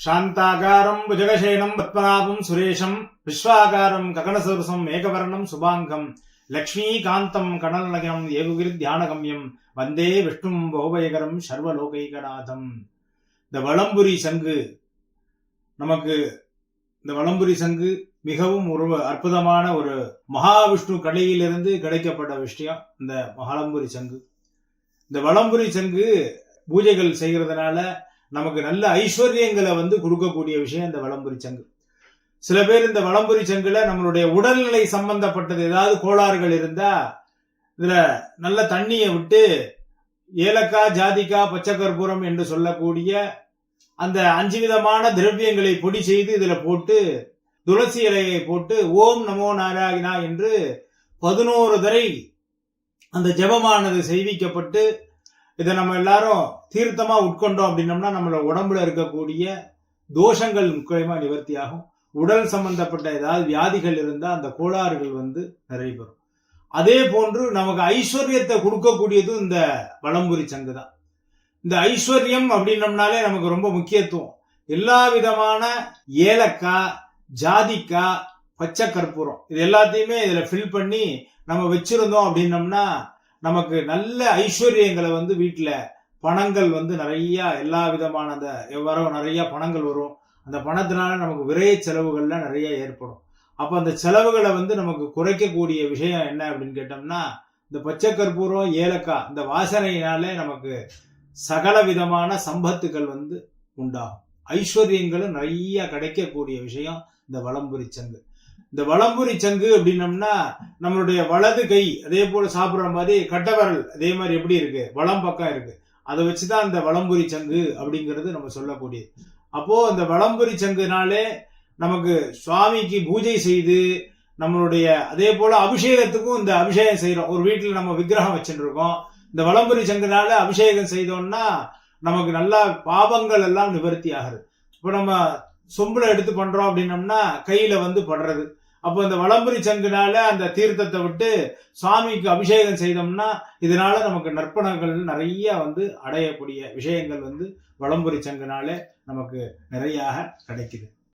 శాంతాకారం భుజగశయనం పద్మనాభం సురేశం విశ్వాకారం గగనసదృశం ఏకవర్ణం శుభాంగం లక్ష్మీకాంతం కణలనగం ఏగుగిరి ధ్యానగమ్యం வந்தே விஷ்ணும் போபயகரம் சர்வலோகைகநாதம் இந்த வளம்புரி சங்கு நமக்கு இந்த வளம்புரி சங்கு மிகவும் ஒரு அற்புதமான ஒரு மகாவிஷ்ணு கலையிலிருந்து கிடைக்கப்பட்ட விஷயம் இந்த வளம்புரி சங்கு இந்த வளம்புரி சங்கு பூஜைகள் செய்கிறதுனால நமக்கு நல்ல ஐஸ்வர்யங்களை வந்து கொடுக்கக்கூடிய விஷயம் இந்த வளம்புரி சங்கு. சில பேர் இந்த வளம்புரி சங்குல நம்மளுடைய உடல்நிலை சம்பந்தப்பட்டது ஏதாவது கோளாறுகள் இருந்தா இதுல நல்ல தண்ணியை விட்டு ஏலக்காய் ஜாதிக்காய் பச்சை கற்பூரம் என்று சொல்லக்கூடிய அந்த அஞ்சு விதமான திரவியங்களை பொடி செய்து இதுல போட்டு துளசி இலையை போட்டு ஓம் நமோ நாராயணா என்று பதினோரு தரை அந்த ஜெபமானது செய்விக்கப்பட்டு இதை நம்ம எல்லாரும் தீர்த்தமாக உட்கொண்டோம் அப்படின்னம்னா நம்மளோட உடம்புல இருக்கக்கூடிய தோஷங்கள் முக்கியமாக நிவர்த்தியாகும். உடல் சம்பந்தப்பட்ட ஏதாவது வியாதிகள் இருந்தால் அந்த கோளாறுகள் வந்து நிறைவேறும் அதே போன்று நமக்கு ஐஸ்வர்யத்தை கொடுக்கக்கூடியதும் இந்த வளம்புரி சங்கு தான். இந்த ஐஸ்வர்யம் அப்படின்னம்னாலே நமக்கு ரொம்ப முக்கியத்துவம். எல்லா விதமான ஏலக்காய் ஜாதிக்காய் பச்சை கற்பூரம் இது எல்லாத்தையுமே இதில் ஃபில் பண்ணி நம்ம வச்சிருந்தோம் அப்படின்னம்னா நமக்கு நல்ல ஐஸ்வர்யங்களை வந்து வீட்டில் பணங்கள் வந்து நிறைய எல்லா விதமான அந்த எவ்வளவு நிறைய பணங்கள் வரும். அந்த பணத்தினால நமக்கு விரைய செலவுகள்லாம் நிறைய ஏற்படும். அப்போ அந்த செலவுகளை வந்து நமக்கு குறைக்கக்கூடிய விஷயம் என்ன அப்படின்னு கேட்டோம்னா இந்த பச்சை கற்பூரம் ஏலக்காய் இந்த வாசனையினாலே நமக்கு சகல விதமான சம்பத்துகள் வந்து உண்டாகும். ஐஸ்வர்யங்களும் நிறைய கிடைக்கக்கூடிய விஷயம் இந்த வளம்புரி சங்கு இந்த வளம்புரி சங்கு அப்படின்னம்னா நம்மளுடைய வலது கை அதே போல சாப்பிட்ற மாதிரி கட்டவரல் அதே மாதிரி எப்படி இருக்கு? வலம் பக்கம் இருக்கு. அதை வச்சுதான் இந்த வளம்புரி சங்கு அப்படிங்கிறது நம்ம சொல்லக்கூடியது. அப்போ அந்த வளம்புரி சங்குனாலே நமக்கு சுவாமிக்கு பூஜை செய்து நம்மளுடைய அதே போல அபிஷேகத்துக்கும் இந்த அபிஷேகம் செய்யறோம் ஒரு வீட்டில் நம்ம விக்கிரகம் வச்சுருக்கோம். இருக்கோம் இந்த வளம்புரி சங்குனால அபிஷேகம் செய்தோம்னா நமக்கு நல்லா பாவங்கள் எல்லாம் நிவர்த்தி ஆகுது. இப்போ நம்ம சொம்புல எடுத்து பண்றோம் அப்படின்னம்னா கையில வந்து படுறது. அப்போ இந்த வளம்புரி சங்குனால அந்த தீர்த்தத்தை விட்டு சுவாமிக்கு அபிஷேகம் செய்தோம்னா இதனால நமக்கு நற்பணங்கள் நிறைய வந்து அடையக்கூடிய விஷயங்கள் வந்து வளம்புரி சங்குனால நமக்கு நிறையாக கிடைக்குது.